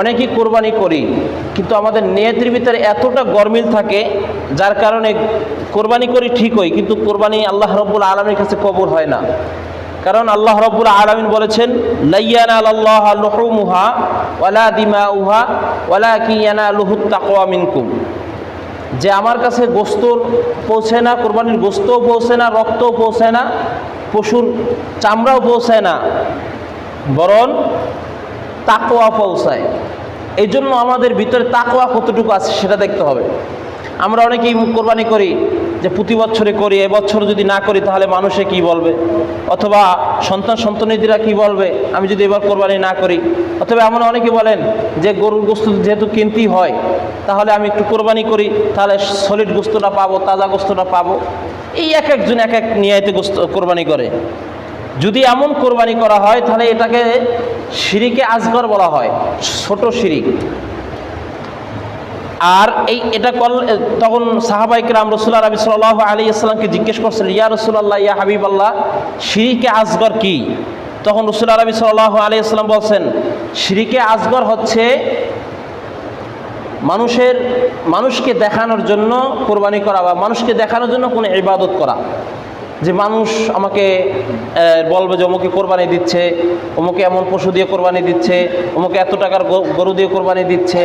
অনেকেই কোরবানি করি, কিন্তু আমাদের নিয়তির ভিতরে এতটা গরমিল থাকে, যার কারণে কোরবানি করি ঠিক ঠিকই, কিন্তু কোরবানি আল্লাহ রব্বুল আলমীর কাছে কবুল হয় না। কারণ আল্লাহ রব্বুল আলমিন বলেছেন, লাইয়ানা আল্লাহ ওয়ালা দিমা উহা ওয়ালা কিয়ানা যে আমার কাছে গোস্তর পৌঁছে না, কোরবানির গোস্তও পৌঁছে না, রক্তও পৌঁছে না, পশুর চামড়াও পৌঁছায় না, বরং তাকোয়া পৌঁছায়। এই জন্য আমাদের ভিতরে তাকোয়া কতটুকু আছে সেটা দেখতে হবে। আমরা অনেকেই কোরবানি করি, যে প্রতি বছরে করি, এবছর যদি না করি তাহলে মানুষে কি বলবে? অথবা সন্তান সন্তানীদিরা কি বলবে? আমি যদি এবার কোরবানি না করি। অথবা এমন অনেকে বলেন যে গরুর গোস্ত যেহেতু কিনতেই হয়, তাহলে আমি একটু কোরবানি করি, তাহলে সলিড গোস্তটা পাবো, তাজা গোস্তটা পাবো। এই এক একজন এক এক নিয়াইতে গোস্ত কোরবানি করে। যদি এমন কোরবানি করা হয়, তাহলে এটাকে সিঁড়িকে আজগর বলা হয়, ছোট শিরিক। আর এই এটা কল তখন সাহাবাইক রাম রসুল্লাহ রবি সাল্লাহ আলী ইসলামকে জিজ্ঞেস করছিলেন, ইয়া রসুল্লাহ ইয়া হাবিব আল্লাহ শিরিকে আজগর কি? তখন রসুল্লাহ রবি সাল্লাহ আলী ইসলাম বলছেন, শিরিকে আজগর হচ্ছে মানুষের, মানুষকে দেখানোর জন্য কোরবানি করা বা মানুষকে দেখানোর জন্য কোনো ইবাদত করা। যে মানুষ আমাকে বলবে যে অমুকে কোরবানি দিচ্ছে, অমুকে এমন পশু দিয়ে কোরবানি দিচ্ছে, অমুকে এত টাকার গরু দিয়ে কোরবানি দিচ্ছে,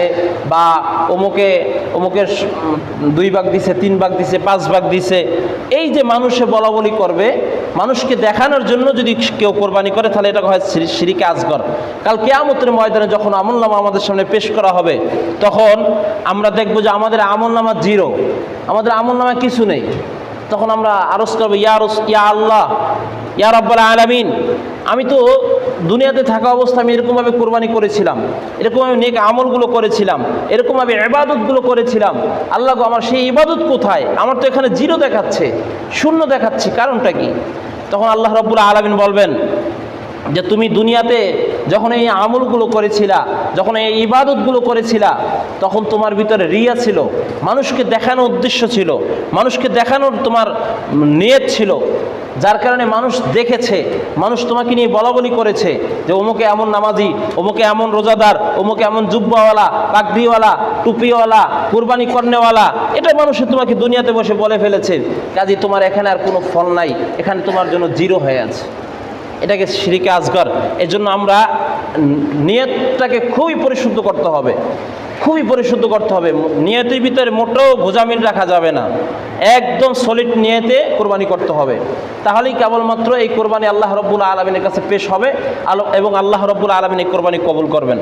বা অমুকে, অমুকের দুই ভাগ দিছে, তিন ভাগ দিছে, পাঁচ ভাগ দিছে। এই যে মানুষে বলা বলি করবে, মানুষকে দেখানোর জন্য যদি কেউ কোরবানি করে, তাহলে এটা হয় শিরিকে আজগর। কাল কেয়ামতের ময়দানে যখন আমলনামা আমাদের সামনে পেশ করা হবে, তখন আমরা দেখব যে আমাদের আমলনামা জিরো। আমাদের আমলনামা কিছু নেই। তখন আমরা আরজ করব, ইয়া রস, ইয়া আল্লাহ, ইয়া রব্বাল আলামিন। আমি তো দুনিয়াতে থাকা অবস্থা আমি এরকমভাবে কোরবানি করেছিলাম, এরকমভাবে নেক আমলগুলো করেছিলাম, এরকমভাবে ইবাদতগুলো করেছিলাম। আল্লাহ গো, আমার সেই ইবাদত কোথায়? আমার তো এখানে জিরো দেখাচ্ছে শূন্য দেখাচ্ছে, কারণটা কি? তখন আল্লাহ রব্বুল আলামিন বলবেন যে, তুমি দুনিয়াতে যখন এই আমলগুলো করেছিলা, যখন এই ইবাদতগুলো করেছিলা, তখন তোমার ভিতরে রিয়া ছিল, মানুষকে দেখানোর উদ্দেশ্য ছিল, মানুষকে দেখানোর তোমার নিয়ত ছিল, যার কারণে মানুষ দেখেছে, মানুষ তোমাকে নিয়ে বলা বলি করেছে যে অমুকে এমন নামাজি, অমুকে এমন রোজাদার, অমুকে এমন জুব্বাওয়ালা, পাগড়িওয়ালা, টুপিওয়ালা, কুরবানি কর্নেওয়ালা, এটা মানুষে তোমাকে দুনিয়াতে বসে বলে ফেলেছে। কাজে তোমার এখানে আর কোনো ফল নাই, এখানে তোমার জন্য জিরো হয়ে আছে। এটাকে শিরিকে আজগর। এই জন্য আমরা নিয়তটাকে খুবই পরিশুদ্ধ করতে হবে। খুবই পরিশুদ্ধ করতে হবে। নিয়তের ভিতরে মোটেও গোজামিল রাখা যাবে না। একদম সলিড নিয়েতে কোরবানি করতে হবে। তাহলেই কেবলমাত্র এই কোরবানি আল্লাহ রব্বুল আলমিনের কাছে পেশ হবে। এবং আল্লাহ রব্বুল আলমিন এই কোরবানি কবুল করবেন।